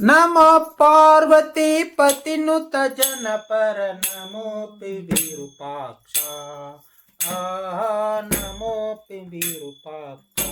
नमो पार्वती पतिनुत जन पर नमोऽपि विरूपाक्षा। नमो PV रूपाक्ष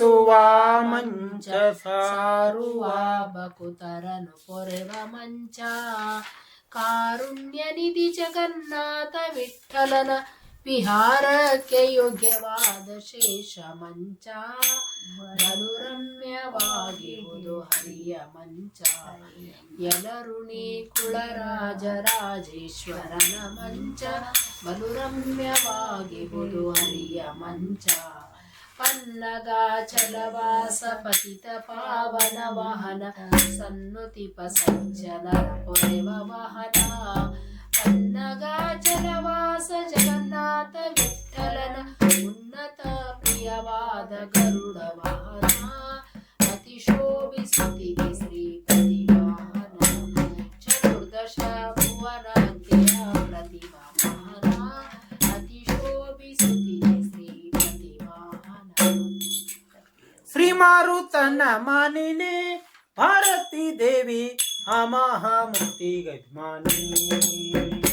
Suva ಮಂಚ ಸಾರುವ ಬಕುತರನು ಪೊರೆವ ಮಂಚ. ಕಾರುಣ್ಯ ನಿಧಿ ಜಗನ್ನಾಥ ವಿಠಲನ ವಿಹಾರಕ್ಕೆ ಯೋಗ್ಯವಾದ ಶೇಷ ಮಂಚ. ಬಲು ರಮ್ಯವಾಗಿರುವುದು ಹರಿಯ ಮಂಚ. ಯಲರುಣಿ ಕುಳರಾಜ ರಾಜೇಶ್ವರನ ಮಂಚ. ಬಲು ರಮ್ಯವಾಗಿರುವುದು ಹರಿಯ ಮಂಚ. పన్నగాచలవాస పతిత పావన వాహన సన్నుతిప సజ్జన పొరవ వాహన. పన్నగాచలవాస జగన్నాథ విఠలన ఉన్నత ప్రియవాద గరుడ వాహన. అతిశోభిసుతి శ్రీ मानिने भारती देवी हमा हमती गजमानी।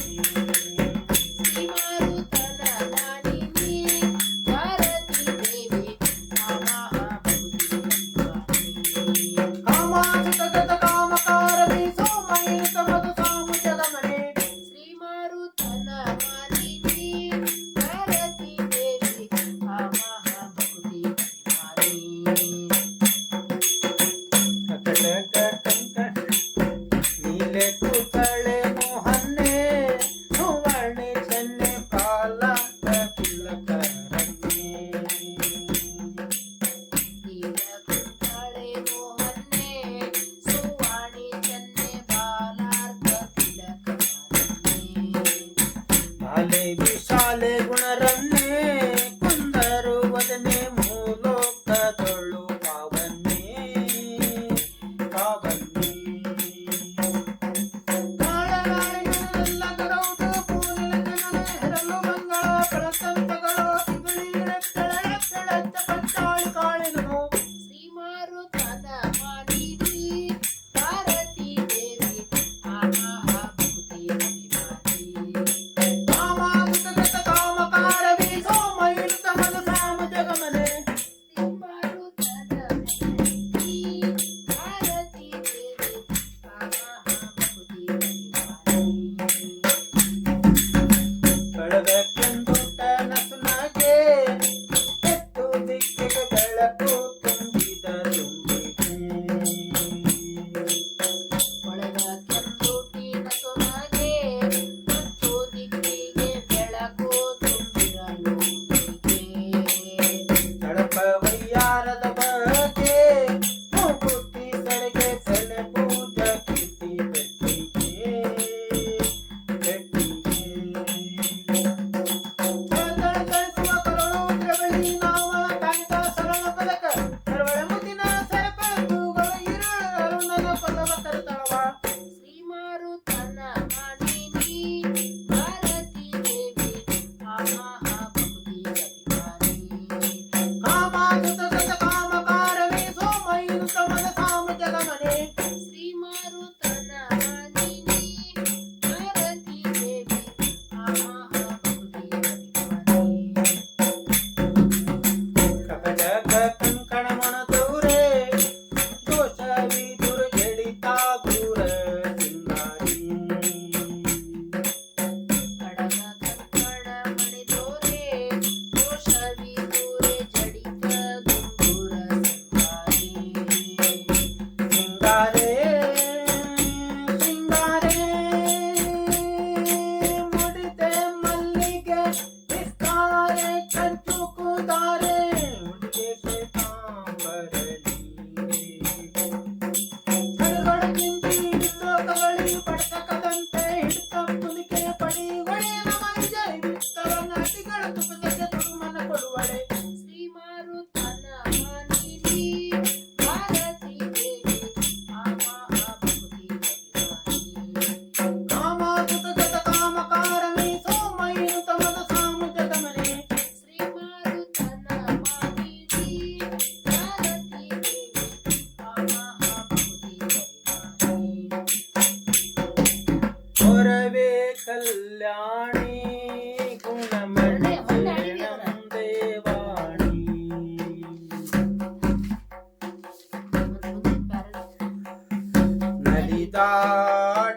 Die.